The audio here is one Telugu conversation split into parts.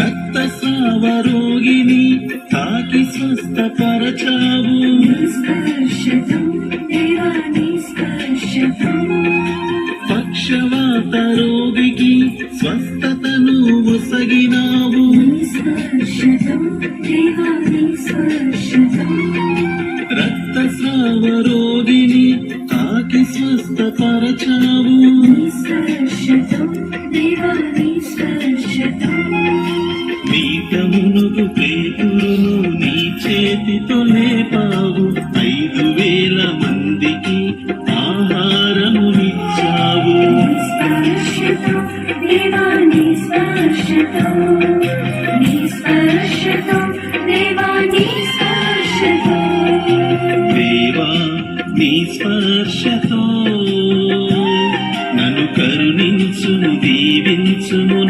రక్త సావరోగిని తాకి స్వస్థపరచావు. పక్షవాత రోగికి స్వస్థతను ఒసగినావు. రక్త సావరోగిని తాకి స్వస్థపరచావు. నీ నీతమునకు పేతురును నీ చేతితో లేపావు.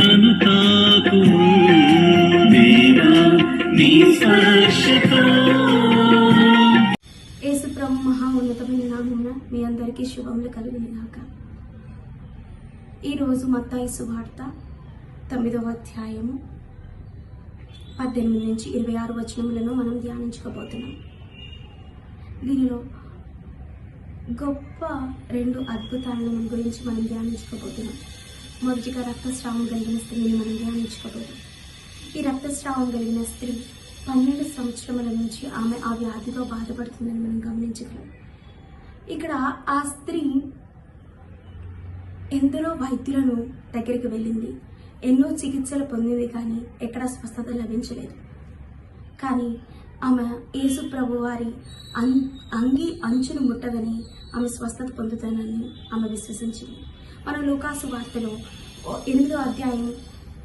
దీవించుము నన్ను తాకు నీ స్పర్శతో యేసుప్రభు మహా ఉన్నతమైన నామమున మీ అందరికీ శుభములు కలిగినాక ఈరోజు మత్తాయి సువార్త తొమ్మిదవ అధ్యాయము పద్దెనిమిది నుంచి ఇరవై ఆరు వచనములను మనం ధ్యానించుకోబోతున్నాం దీనిలో గొప్ప రెండు అద్భుతాలను గురించి మనం ధ్యానించుకోబోతున్నాం మొదటిగా రక్తస్రావం కలిగిన స్త్రీని మనం ధ్యానించుకోబోతున్నాం. ఈ రక్తస్రావం కలిగిన స్త్రీ పన్నెండు సంవత్సరముల నుంచి ఆమె ఆ వ్యాధితో బాధపడుతుందని మనం గమనించగలం. ఇక్కడ ఆ స్త్రీ ఎందరో వైద్యులను దగ్గరికి వెళ్ళింది. ఎన్నో చికిత్సలు పొందింది కానీ ఎక్కడ స్వస్థత లభించలేదు. కానీ ఆమె యేసు ప్రభు వారి అం అంగి అంచును ముట్టగానే ఆమె స్వస్థత పొందుతానని ఆమె విశ్వసించింది. మన లోకాసు వార్తలో ఎనిమిదో అధ్యాయం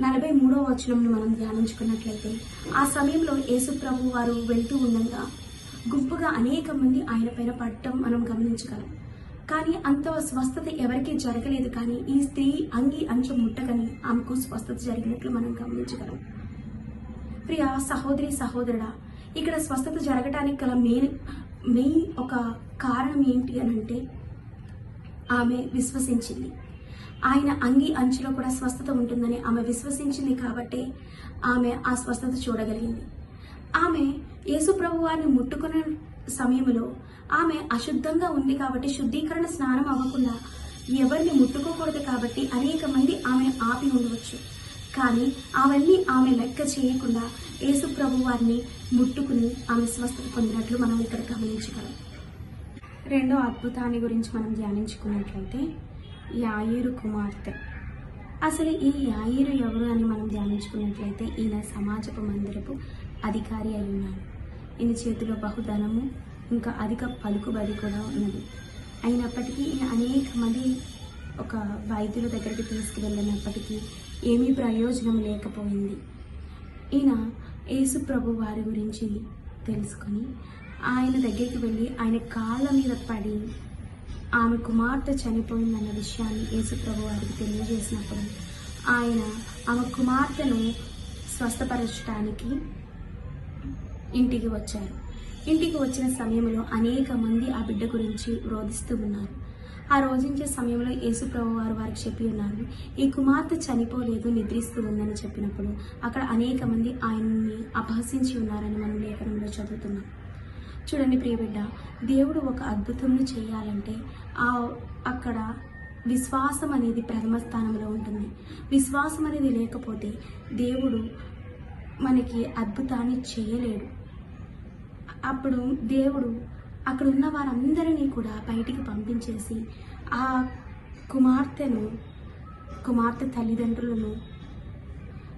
నలభై మూడో వచనంను మనం ధ్యానించుకున్నట్లయితే ఆ సమయంలో యేసు ప్రభు వారు వెళ్తూ ఉండగా గుంపుగా అనేక మంది ఆయన పైన పడటం మనం గమనించగలం. కానీ అంత స్వస్థత ఎవరికీ జరగలేదు. కానీ ఈ స్త్రీ అంగి అంచు ముట్టకని ఆమెకు స్వస్థత జరిగినట్లు మనం గమనించగలం. ప్రియ సహోదరి సహోదరుడా ఇక్కడ స్వస్థత జరగటానికి గల మెయిన్ మెయిన్ ఒక కారణం ఏంటి అని అంటే ఆమె విశ్వసించింది. ఆయన అంగి అంచులో కూడా స్వస్థత ఉంటుందని ఆమె విశ్వసించింది కాబట్టి ఆమె ఆ స్వస్థత చూడగలిగింది. ఆమె యేసు ప్రభు వారిని ముట్టుకున్న సమయంలో ఆమె అశుద్ధంగా ఉంది కాబట్టి శుద్ధీకరణ స్నానం అవ్వకుండా ఎవరిని ముట్టుకోకూడదు కాబట్టి అనేక మంది ఆమె ఆపి ఉండవచ్చు. కానీ అవన్నీ ఆమె లెక్క చేయకుండా యేసు ప్రభు వారిని ముట్టుకుని ఆమె స్వస్థత పొందినట్లు మనం ఇక్కడ గమనించగలం. రెండో అద్భుతాన్ని గురించి మనం ధ్యానించుకున్నట్లయితే యాయూరు కుమార్తె అసలు ఈ యాయూరు ఎవరు అని మనం ధ్యానించుకున్నట్లయితే ఈయన సమాజపు మందిరపు అధికారి అయి ఉన్నాడు ఈయన చేతిలో బహుధనము ఇంకా అధిక పలుకుబడి కూడా ఉన్నది. అయినప్పటికీ ఈయన అనేక మంది ఒక వైద్యుల దగ్గరికి తీసుకువెళ్ళినప్పటికీ ఏమీ ప్రయోజనం లేకపోయింది. ఈయన యేసు ప్రభు వారి గురించి తెలుసుకొని ఆయన దగ్గరికి వెళ్ళి ఆయన కాళ్ళ మీద పడి ఆమె కుమార్తె చనిపోయిందన్న విషయాన్ని యేసుప్రభు వారికి తెలియజేసినప్పుడు ఆయన ఆమె కుమార్తెను స్వస్థపరచడానికి ఇంటికి వచ్చారు. ఇంటికి వచ్చిన సమయంలో అనేక మంది ఆ బిడ్డ గురించి రోధిస్తూ ఉన్నారు. ఆ రోజించే సమయంలో యేసుప్రభు వారు వారికి చెప్పి ఉన్నారు ఈ కుమార్తె చనిపోలేదు నిద్రిస్తూ ఉందని చెప్పినప్పుడు అక్కడ అనేక మంది ఆయన్ని అపహసించి ఉన్నారని మనం లేఖనంలో చదువుతున్నాం. చూడండి ప్రియబిడ్డ దేవుడు ఒక అద్భుతంను చేయాలంటే ఆ అక్కడ విశ్వాసం అనేది ప్రథమ స్థానంలో ఉంటుంది. విశ్వాసం అనేది లేకపోతే దేవుడు మనకి అద్భుతాన్ని చేయలేడు. అప్పుడు దేవుడు అక్కడ ఉన్న వారందరినీ కూడా బయటికి పంపించేసి ఆ కుమార్తెను కుమార్తె తల్లిదండ్రులను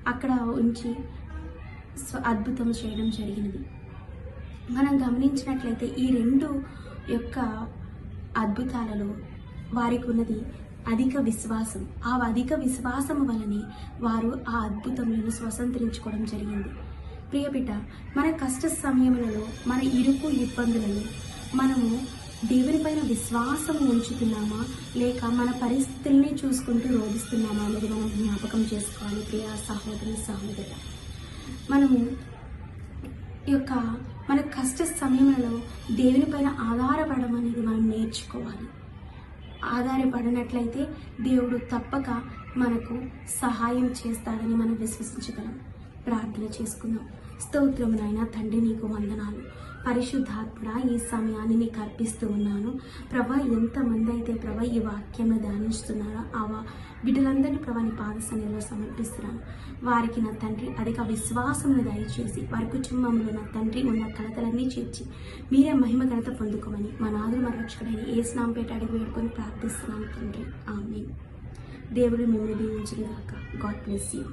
అక్కడ ఉంచి అద్భుతం చేయడం జరిగినది. మనం గమనించినట్లయితే ఈ రెండు యొక్క అద్భుతాలలో వారికి ఉన్నది అధిక విశ్వాసం. ఆ అధిక విశ్వాసం వలనే వారు ఆ అద్భుతములను స్వతంత్రించుకోవడం జరిగింది. ప్రియబిడ్డ మన కష్ట సమయములలో మన ఇరుకు ఇబ్బందులను మనము దేవుని పైన విశ్వాసం ఉంచుతున్నామా? లేక మన పరిస్థితుల్ని చూసుకుంటూ రోధిస్తున్నామా అనేది మనం జ్ఞాపకం చేసుకోవాలి ప్రియ సహోదరి సహోదరు మనము ఈ యొక్క మన కష్ట సమయంలో దేవుని పైన ఆధారపడడం అనేది మనం నేర్చుకోవాలి. ఆధారపడినట్లయితే దేవుడు తప్పక మనకు సహాయం చేస్తాడని మనం విశ్వసించగలం. ప్రార్థన చేసుకుందాం. స్తోత్రం నాయన తండ్రి నీకు వందనాలు. పరిశుద్ధాత్ముడ ఈ సమయాన్ని నీకు అర్పిస్తూ ఉన్నాను. ప్రభా ఎంతమంది అయితే ప్రభా ఈ వాక్యాన్ని ధ్యానిస్తున్నారో ఆ బిడ్డలందరినీ ప్రభా నీ పాద సమర్పిస్తున్నాను. వారికి నా తండ్రి అధిక విశ్వాసమును దయచేసి వారి కుటుంబంలో నా తండ్రి ఉన్న కలతలన్నీ చేర్చి మీరే మహిమ ఘనత పొందుకోమని మా నాదులు మా రక్షకుడైన ఏ స్నాంపేట అడిగి వేడుకొని ప్రార్థిస్తున్నాను తండ్రి. ఆమె దేవుడు మిమ్మల్ని దీవించిన గాక. God bless you.